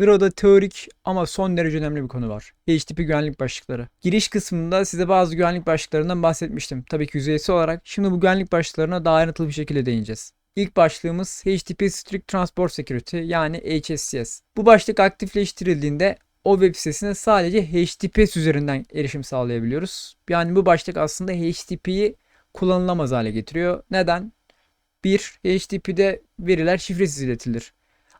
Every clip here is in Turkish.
Sırada teorik ama son derece önemli bir konu var. HTTP güvenlik başlıkları. Giriş kısmında size bazı güvenlik başlıklarından bahsetmiştim. Tabii ki yüzeysel olarak. Şimdi bu güvenlik başlıklarına daha ayrıntılı bir şekilde değineceğiz. İlk başlığımız HTTP Strict Transport Security yani HSCS. Bu başlık aktifleştirildiğinde o web sitesine sadece HTTPS üzerinden erişim sağlayabiliyoruz. Yani bu başlık aslında HTTP'yi kullanılamaz hale getiriyor. Neden? 1. HTTP'de veriler şifresiz iletilir.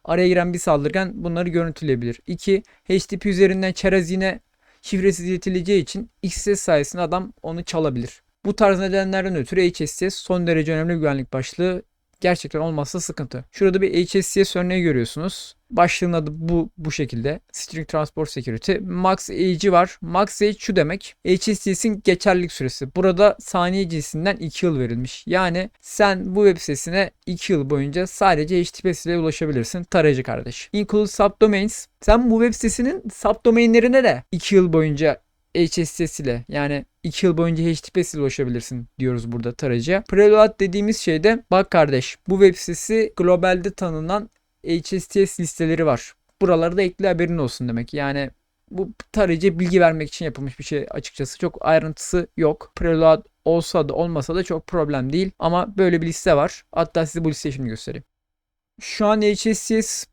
Araya giren bir saldırgan bunları görüntüleyebilir. 2. HTTP üzerinden çerez yine şifresiz iletileceği için XSS sayesinde adam onu çalabilir. Bu tarz nedenlerden ötürü HSS son derece önemli güvenlik başlığı gerçekten olmazsa sıkıntı. Şurada bir HSCS örneği görüyorsunuz. Başlığın adı bu bu şekilde. String Transport Security. Max Age'i var. Max Age şu demek. HSCS'in geçerlilik süresi. Burada saniye cinsinden 2 yıl verilmiş. Yani sen bu web sitesine 2 yıl boyunca sadece HTTPS ile ulaşabilirsin. Tarayıcı kardeş. Include subdomains. Sen bu web sitesinin subdomainlerine de 2 yıl boyunca HSS ile yani 2 yıl boyunca HTTPS ile ulaşabilirsin diyoruz burada tarayıcıya. Preload dediğimiz şeyde bak kardeş bu web sitesi globalde tanınan HSTS listeleri var. Buraları da ekle haberin olsun demek. Yani bu tarayıcıya bilgi vermek için yapılmış bir şey açıkçası. Çok ayrıntısı yok. Preload olsa da olmasa da çok problem değil. Ama böyle bir liste var. Hatta size bu listeyi şimdi göstereyim. Şu an HSTS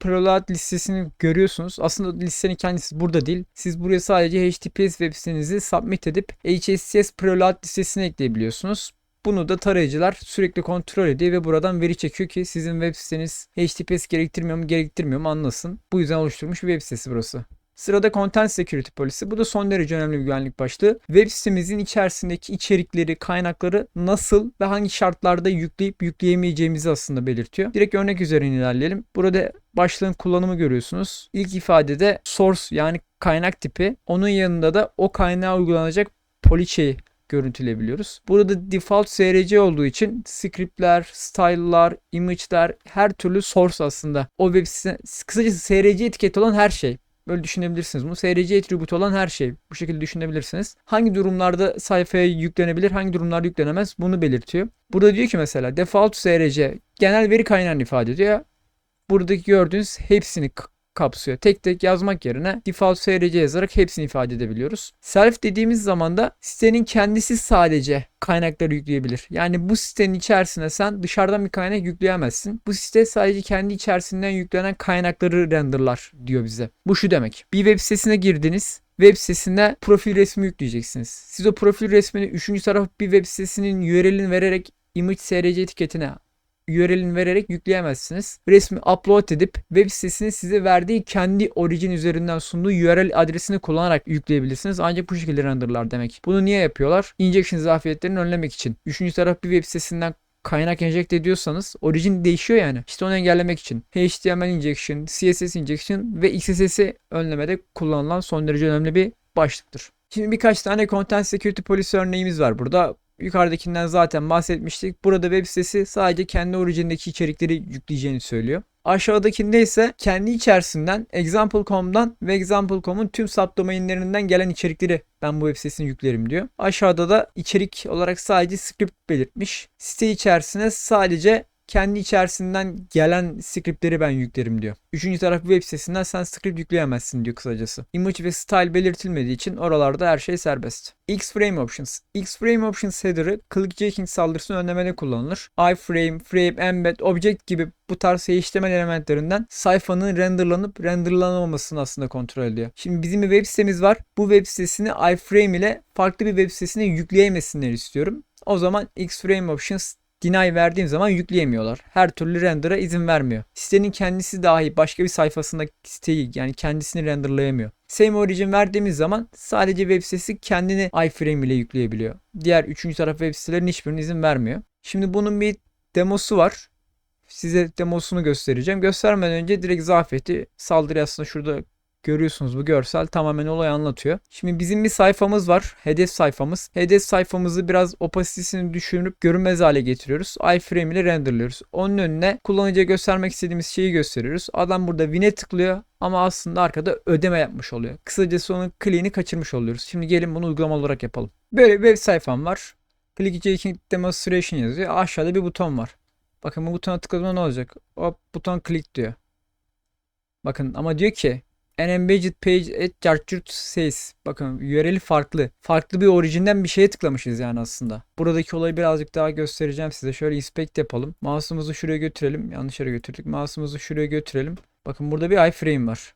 Preload listesini görüyorsunuz. Aslında listenin kendisi burada değil. Siz buraya sadece HTTPS web sitenizi submit edip HSTS Preload listesine ekleyebiliyorsunuz. Bunu da tarayıcılar sürekli kontrol ediyor ve buradan veri çekiyor ki sizin web siteniz HTTPS gerektirmiyor mu gerektirmiyor mu anlasın. Bu yüzden oluşturmuş bir web sitesi burası. Sırada Content Security Policy. Bu da son derece önemli bir güvenlik başlığı. Web sitemizin içerisindeki içerikleri, kaynakları nasıl ve hangi şartlarda yükleyip yükleyemeyeceğimizi aslında belirtiyor. Direkt örnek üzerinden ilerleyelim. Burada başlığın kullanımı görüyorsunuz. İlk ifadede source yani kaynak tipi. Onun yanında da o kaynağa uygulanacak poliçeyi görüntüleyebiliyoruz. Burada default SRC olduğu için scriptler, style'lar, image'ler her türlü source aslında. O web sitesine kısacası SRC etiketi olan her şey. Böyle düşünebilirsiniz bunu. SRC attribute olan her şey. Bu şekilde düşünebilirsiniz. Hangi durumlarda sayfaya yüklenebilir, hangi durumlarda yüklenemez bunu belirtiyor. Burada diyor ki mesela default SRC genel veri kaynağını ifade ediyor. Buradaki gördüğünüz hepsini kapsıyor. Tek tek yazmak yerine default SRC yazarak hepsini ifade edebiliyoruz. Self dediğimiz zaman da sitenin kendisi sadece kaynakları yükleyebilir. Yani bu sitenin içerisine sen dışarıdan bir kaynak yükleyemezsin. Bu site sadece kendi içerisinden yüklenen kaynakları renderlar diyor bize. Bu şu demek. Bir web sitesine girdiniz web sitesine profil resmi yükleyeceksiniz. Siz o profil resmini üçüncü taraf bir web sitesinin URL'ini vererek image src etiketine URL'ini vererek yükleyemezsiniz. Resmi upload edip web sitesini size verdiği kendi origin üzerinden sunduğu URL adresini kullanarak yükleyebilirsiniz. Ancak bu şekilde renderlar demek. Bunu niye yapıyorlar? Injection zafiyetlerini önlemek için. Üçüncü taraf bir web sitesinden kaynak enjekte ediyorsanız origin değişiyor yani. İşte onu engellemek için. HTML injection, CSS injection ve XSS'i önlemede kullanılan son derece önemli bir başlıktır. Şimdi birkaç tane content security policy örneğimiz var burada. Yukarıdakinden zaten bahsetmiştik. Burada web sitesi sadece kendi orijindeki içerikleri yükleyeceğini söylüyor. Aşağıdakinde ise kendi içerisinden example.com'dan ve example.com'un tüm subdomainlerinden gelen içerikleri ben bu web sitesini yüklerim diyor. Aşağıda da içerik olarak sadece script belirtmiş. Site içerisine sadece kendi içerisinden gelen scriptleri ben yüklerim diyor. Üçüncü taraf web sitesinden sen script yükleyemezsin diyor kısacası. Image ve style belirtilmediği için oralarda her şey serbest. X-Frame Options. X-Frame Options header'ı clickjacking saldırısını önlemede kullanılır. iframe, frame, embed, object gibi bu tarz HTML elementlerinden sayfanın renderlanıp renderlanamamasını aslında kontrol ediyor. Şimdi bizim bir web sitemiz var. Bu web sitesini iframe ile farklı bir web sitesine yükleyemesinler istiyorum. O zaman X-Frame Options deny verdiğim zaman yükleyemiyorlar. Her türlü render'a izin vermiyor. Sitenin kendisi dahi başka bir sayfasında siteyi yani kendisini renderlayamıyor. Same origin verdiğimiz zaman sadece web sitesi kendini iframe ile yükleyebiliyor. Diğer üçüncü taraf web sitelerin hiçbirine izin vermiyor. Şimdi bunun bir demosu var. Size demosunu göstereceğim. Göstermeden önce direkt zafiyeti saldırı aslında şurada Görüyorsunuz bu görsel tamamen olayı anlatıyor. Şimdi bizim bir sayfamız var. Hedef sayfamız. Hedef sayfamızı biraz opasitesini düşürüp görünmez hale getiriyoruz. iframe ile renderlıyoruz. Onun önüne kullanıcıya göstermek istediğimiz şeyi gösteriyoruz. Adam burada win'e tıklıyor ama aslında arkada ödeme yapmış oluyor. Kısacası onun kliğini kaçırmış oluyoruz. Şimdi gelin bunu uygulama olarak yapalım. Böyle bir web sayfam var. Click Jaking Demonstration yazıyor. Aşağıda bir buton var. Bakın bu butona tıkladığımda ne olacak? O buton click diyor. Bakın ama diyor ki an embedded page at Jarchurt says. Bakın URL'i farklı. Farklı bir orijinden bir şeye tıklamışız yani aslında. Buradaki olayı birazcık daha göstereceğim size. Şöyle inspect yapalım. Mouse'umuzu şuraya götürelim. Yanlış yere götürdük. Mouse'umuzu şuraya götürelim. Bakın burada bir iframe var.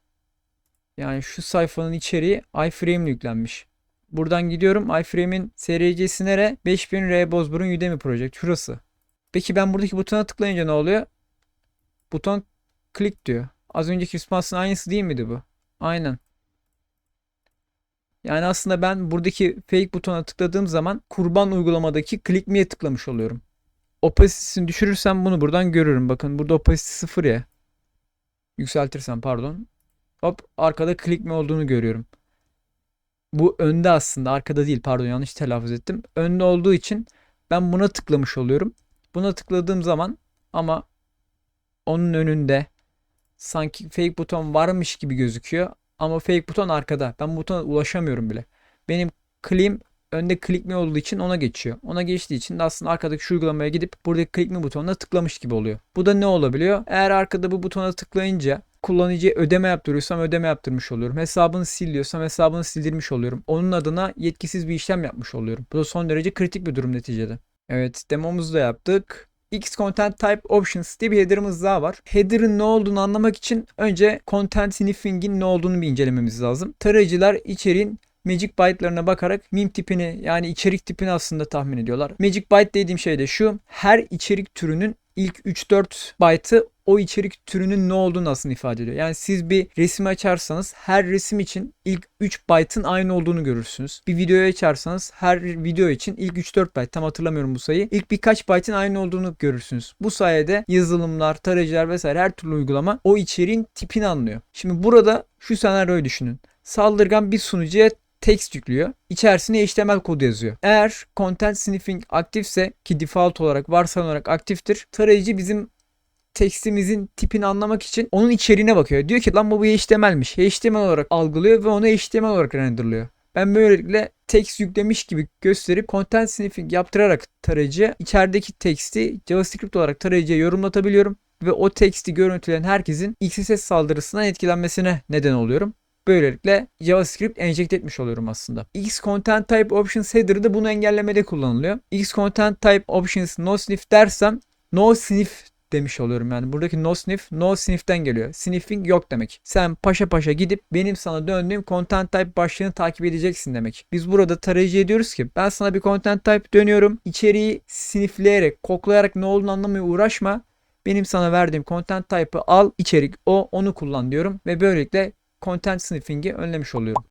Yani şu sayfanın içeriği iframe yüklenmiş. Buradan gidiyorum. iframe'in SRC'si nere? 5000 R Bozburun Udemy Project. Şurası. Peki ben buradaki butona tıklayınca ne oluyor? Buton click diyor. Az önceki response'ın aynısı değil miydi bu? Aynen. Yani aslında ben buradaki fake butona tıkladığım zaman kurban uygulamadaki click me'ye tıklamış oluyorum. Opacity'sini düşürürsem bunu buradan görürüm. Bakın burada opacity 0 ya. Yükseltirsem pardon. Hop arkada click me olduğunu görüyorum. Bu önde aslında arkada değil pardon yanlış telaffuz ettim. Önde olduğu için ben buna tıklamış oluyorum. Buna tıkladığım zaman ama onun önünde sanki fake buton varmış gibi gözüküyor. Ama fake buton arkada. Ben butona ulaşamıyorum bile. Benim clean önde click me olduğu için ona geçiyor. Ona geçtiği için de aslında arkadaki şu uygulamaya gidip buradaki click me butonuna tıklamış gibi oluyor. Bu da ne olabiliyor? Eğer arkada bu butona tıklayınca kullanıcıya ödeme yaptırıyorsam ödeme yaptırmış oluyorum. Hesabını sil diyorsam hesabını sildirmiş oluyorum. Onun adına yetkisiz bir işlem yapmış oluyorum. Bu da son derece kritik bir durum neticede. Evet demomuzu da yaptık. X Content Type Options diye bir header'ımız daha var. Header'ın ne olduğunu anlamak için önce Content Sniffing'in ne olduğunu bir incelememiz lazım. Tarayıcılar içeriğin Magic Byte'larına bakarak meme tipini yani içerik tipini aslında tahmin ediyorlar. Magic Byte dediğim şey de şu. Her içerik türünün ilk 3-4 byte'ı o içerik türünün ne olduğunu aslında ifade ediyor. Yani siz bir resim açarsanız her resim için ilk 3 byte'ın aynı olduğunu görürsünüz. Bir videoyu açarsanız her video için ilk 3-4 byte tam hatırlamıyorum bu sayıyı. İlk birkaç byte'ın aynı olduğunu görürsünüz. Bu sayede yazılımlar, tarayıcılar vesaire her türlü uygulama o içeriğin tipini anlıyor. Şimdi burada şu senaryoyu düşünün. Saldırgan bir sunucuya text yüklüyor. İçerisine HTML kodu yazıyor. Eğer content sniffing aktifse ki default olarak varsayılarak aktiftir. Tarayıcı bizim tekstimizin tipini anlamak için onun içeriğine bakıyor. Diyor ki lan bu bir HTML'miş. HTML olarak algılıyor ve onu HTML olarak renderlıyor. Ben böylelikle text yüklemiş gibi gösterip content sniffing yaptırarak tarayıcıya içerideki teksti JavaScript olarak tarayıcıya yorumlatabiliyorum ve o teksti görüntüleyen herkesin XSS saldırısından etkilenmesine neden oluyorum. Böylelikle JavaScript enjekte etmiş oluyorum aslında. X Content Type Options header'ı da bunu engellemede kullanılıyor. X Content Type Options no sniff dersem no sniff demiş oluyorum yani. Buradaki no sniff no sniff'ten geliyor. Sniffing yok demek. Sen paşa paşa gidip benim sana döndüğüm content type başlığını takip edeceksin demek. Biz burada tarayıcı ediyoruz ki ben sana bir content type dönüyorum. İçeriği sniffleyerek, koklayarak ne olduğunu anlamaya uğraşma. Benim sana verdiğim content type'ı al, içerik o, onu kullan diyorum ve böylelikle content sniffing'i önlemiş oluyorum.